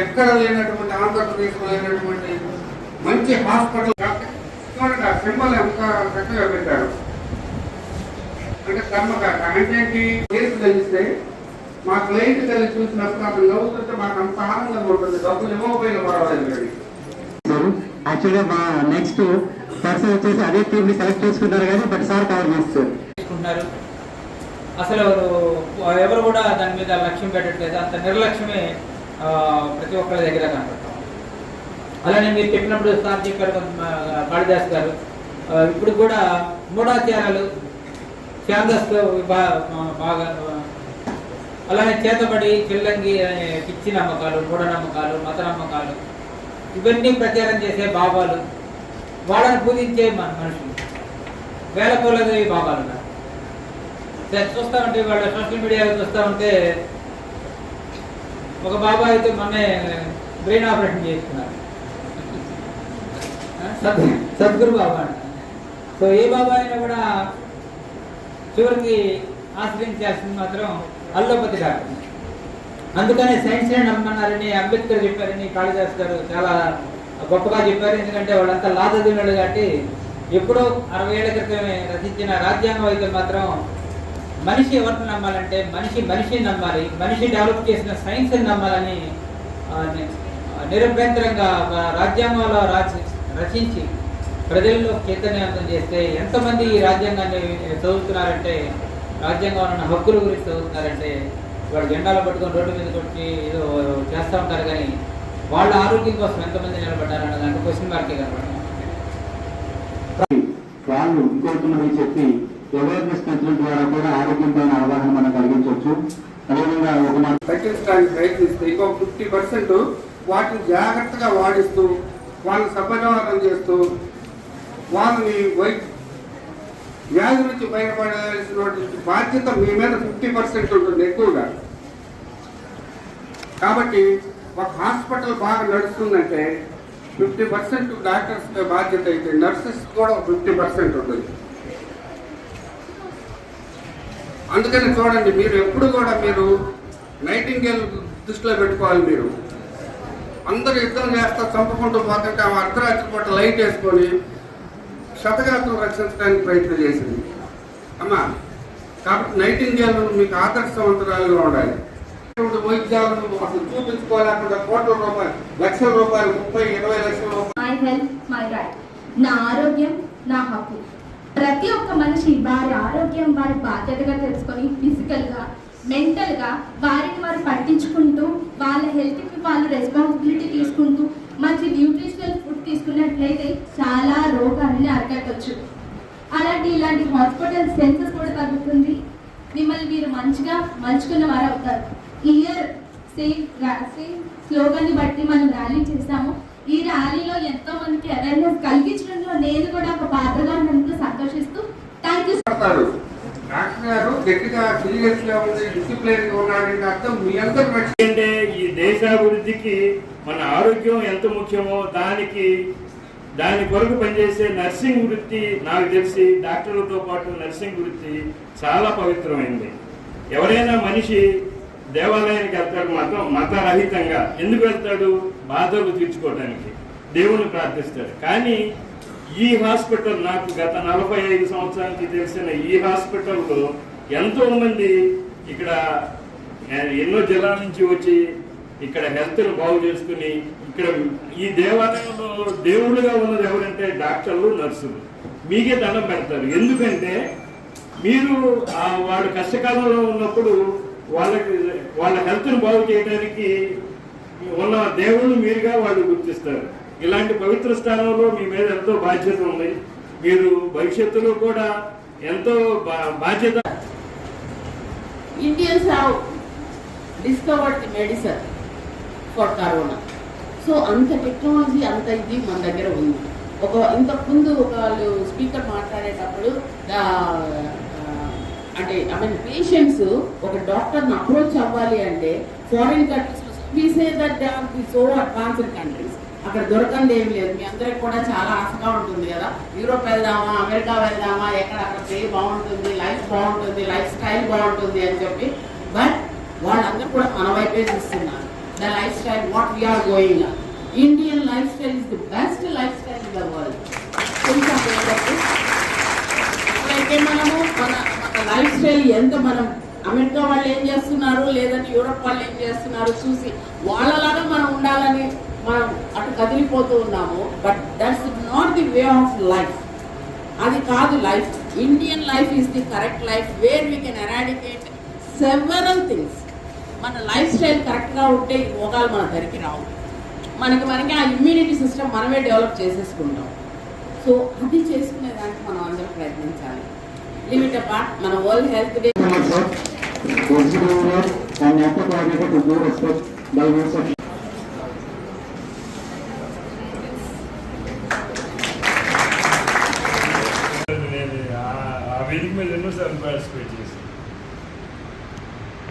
ఎక్కడ లేనటువంటి ఆంధ్రప్రదేశ్లో లేనటువంటి మంచి హాస్పిటల్ చూడండి ఆ సింబల్ ఎంత చక్కగా పెట్టారు. అంటే కర్మకార అంటే కేసు తెలిస్తే మా క్లయింట్ కలిసి చూసినప్పుడు అతను నవ్వుతుంటే మాకు అంత ఆనందంగా ఉంటుంది. డబ్బులు ఇవ్వకపోయినా పర్వాలేదు కానీ. యాక్చువల్గా మా నెక్స్ట్ పర్సన్ వచ్చేసి అదే టీమ్ని సెలెక్ట్ చేసుకున్నారు కానీ బట్ సార్ కవర్ చేస్తారు అసలు ఎవరు కూడా దాని మీద లక్ష్యం పెట్టట్లేదు. అంత నిర్లక్ష్యమే ప్రతి ఒక్కరి దగ్గర కనపడతాం అలానే మీరు చెప్పినప్పుడు సార్ చెప్పారు కాళిదాస్ గారు ఇప్పుడు కూడా మూఢాచారాలు ఛాందస్ బాగా అలానే చేతబడి చిల్లంగి అనే పిచ్చి నమ్మకాలు మూఢనమ్మకాలు మత నమ్మకాలు ఇవన్నీ ప్రచారం చేసే బాబాలు వాళ్ళని పూజించే మన- మనుషులు. వేల కొలది బాబాలు ఉన్నారు చూస్తా ఉంటే వాళ్ళ సోషల్ మీడియా చూస్తా ఉంటే ఒక బాబా అయితే మొన్నే బ్రెయిన్ ఆపరేషన్ చేసుకున్నారు సద్గురు బాబా సో ఏ బాబా అయినా కూడా చివరికి ఆశ్రయించాల్సింది మాత్రం అల్లోపతి డాక్టర్. అందుకనే సైన్స్ నమ్మన్నారని అంబేద్కర్ చెప్పారని కాళిదాస్ గారు చాలా గొప్పగా చెప్పారు. ఎందుకంటే వాళ్ళంతా లాదదినాడు కాబట్టి ఎప్పుడో అరవై ఏళ్ళ క్రితమే రచించిన రాజ్యాంగం అయితే మాత్రం మనిషి ఎవరిని నమ్మాలంటే మనిషి మనిషిని నమ్మాలి మనిషి డెవలప్ చేసిన సైన్స్ నమ్మాలని ని- నిరభ్యంతరంగా ఒక రాజ్యాంగంలో రాచి రచించి ప్రజల్లో చైతన్యవంతం చేస్తే ఎంతమంది ఈ రాజ్యాంగాన్ని చదువుతున్నారంటే రాజ్యాంగంలో ఉన్న హక్కుల గురించి చదువుతున్నారంటే వాళ్ళు జెండాలు పట్టుకొని రోడ్డు మీద కొట్టి ఏదో చేస్తూ ఉంటారు కానీ వాళ్ళ ఆరోగ్యం కోసం ఎంతమంది నిలబడ్డారన్న దాంట్లో క్వశ్చన్ మార్కే కనబడతాం వాళ్ళు ఇంకోటి చెప్పి అవేర్నెస్ పెంచడం ద్వారా కూడా ఆరోగ్యం పైన అవగాహన మనం కలిగించవచ్చు. అదేవిధంగా ఒక తగ్గించడానికి ప్రయత్నిస్తే ఇంకో ఫిఫ్టీ పర్సెంట్ వాటిని జాగ్రత్తగా వాడిస్తూ వాళ్ళని సపరివారం చేస్తూ వాళ్ళని వై వ్యాధి నుంచి బయటపడాల్సినటువంటి బాధ్యత మీ మీద ఫిఫ్టీ పర్సెంట్ ఉంటుంది ఎక్కువగా. కాబట్టి ఒక హాస్పిటల్ బాగా నడుస్తుందంటే ఫిఫ్టీ పర్సెంట్ డాక్టర్స్ బాధ్యత అయితే నర్సెస్ కూడా ఫిఫ్టీ పర్సెంట్ ఉంటుంది. అందుకని చూడండి మీరు ఎప్పుడు కూడా మీరు నైటింగేల్ దృష్టిలో పెట్టుకోవాలి మీరు. అందరూ యుద్ధం చేస్తా చంపుకుంటూ పోతుంటే ఆమె అర్ధరాత్రి పూట లైట్ వేసుకొని శతగాత్రం రక్షించడానికి ప్రయత్నం చేసింది. అమ్మా కాబట్టి నైటింగేల్ మీకు ఆదర్శవంతురాలుగా ఉండాలి. ఇటువంటి వైద్యాలను అసలు చూపించుకోలేకుండా కోట్ల రూపాయలు లక్షల రూపాయలు ముప్పై ఇరవై లక్షల రూపాయలు. నా ఆరోగ్యం నా హక్కు. ప్రతి ఒక్క మనిషి వారి ఆరోగ్యం వారి బాధ్యతగా తెలుసుకొని ఫిజికల్గా మెంటల్గా వారిని వారు పట్టించుకుంటూ వాళ్ళ హెల్త్కి వాళ్ళు రెస్పాన్సిబిలిటీ తీసుకుంటూ మంచి న్యూట్రిషనల్ ఫుడ్ తీసుకున్నట్లయితే చాలా రోగాలని అరికట్టవచ్చు అలాంటి ఇలాంటి హాస్పిటల్ సెన్సెస్ కూడా తగ్గుతుంది. మిమ్మల్ని మీరు మంచిగా మలుచుకున్న వారు అవుతారు. ఇయర్ సేమ్ సేఫ్ స్లోగన్ని బట్టి మనం ర్యాలీ చేశాము ఈ ర్యాలీలో ఎంతో మందికి అవేర్నెస్ కలిగించడంలో నేను కూడా ఒక పాత్రగా ఉన్నందుకు సంతోషిస్తూ థ్యాంక్ యూ పడతారు డాక్టర్ గారు గట్టిగా సీరియస్గా ఉంది డిసిప్లిన్గా ఉన్నాడంటే అర్థం మీ అందరూ రక్ష అంటే ఈ దేశాభివృద్ధికి మన ఆరోగ్యం ఎంత ముఖ్యమో దానికి దాని కొరకు పనిచేసే నర్సింగ్ వృత్తి నాకు తెలిసి డాక్టర్లతో పాటు నర్సింగ్ వృత్తి చాలా పవిత్రమైంది. ఎవరైనా మనిషి దేవాలయానికి వెళ్తాడు మాత్రం మతరహితంగా. ఎందుకు వెళ్తాడు? బాధలు తీర్చుకోవడానికి దేవుని ప్రార్థిస్తాడు. కానీ ఈ హాస్పిటల్ నాకు గత నలభై ఐదు సంవత్సరానికి తెలిసిన ఈ హాస్పిటల్లో ఎంతో మంది ఇక్కడ ఎన్నో జిల్లాల నుంచి వచ్చి ఇక్కడ హెల్త్ను బాగు చేసుకుని ఇక్కడ ఈ దేవాలయంలో దేవుళ్ళుగా ఉన్నది ఎవరంటే డాక్టర్లు నర్సులు. మీకే దండం పెడతారు. ఎందుకంటే మీరు ఆ వాడు కష్టకాలంలో ఉన్నప్పుడు వాళ్ళకి వాళ్ళ హెల్త్ను బాగు చేయడానికి ఉన్న దేవుళ్ళు మీరుగా వాళ్ళు గుర్తిస్తారు. ఇలాంటి పవిత్ర స్థానంలో మీ మీద ఎంతో బాధ్యత ఉంది. మీరు భవిష్యత్తులో కూడా ఎంతో బా- బాధ్యత Indians have discovered the medicine for corona so అంత టెక్నాలజీ అంత ఇది మన దగ్గర ఉంది. ఒక ఇంతకు ముందు ఒక వాళ్ళు స్పీకర్ మాట్లాడేటప్పుడు అంటే ఐ మీన్ పేషెంట్స్ ఒక డాక్టర్ని అప్రోచ్ అవ్వాలి అంటే foreign countries we say that so advanced countries అక్కడ దొరకంది ఏం లేదు. మీ అందరికి కూడా చాలా ఆశగా ఉంటుంది కదా. యూరోప్ వెళ్దామా? అమెరికా వెళ్దామా? ఎక్కడ అక్కడ పే బాగుంటుంది? లైఫ్ బాగుంటుంది? లైఫ్ స్టైల్ బాగుంటుంది? అని చెప్పి. బట్ వాళ్ళందరూ కూడా మన వైపే చూస్తున్నారు. The life style what we are going Indian life style is the best life style in the world మీ ఎప్పుడైతే మనము మన లైఫ్ స్టైల్ ఎంత మనం అమెరికా వాళ్ళు ఏం చేస్తున్నారు లేదంటే యూరప్ వాళ్ళు ఏం చేస్తున్నారు చూసి వాళ్ళలాగా మనం ఉండాలని మనం అటు కదిలిపోతూ ఉన్నాము. But that's not the way of life అది కాదు life Indian life is the correct life where we can eradicate several things మన లైఫ్ స్టైల్ కరెక్ట్గా ఉంటే ఈ రోగాలు మన దరికి రావు. మనకి మనకి ఆ ఇమ్యూనిటీ సిస్టమ్ మనమే డెవలప్ చేసేసుకుంటాం. సో అది చేసుకునే దానికి మనం అందరం ప్రయత్నించాలి. లిమిట్ అపార్ట్ మన వరల్డ్ హెల్త్ డే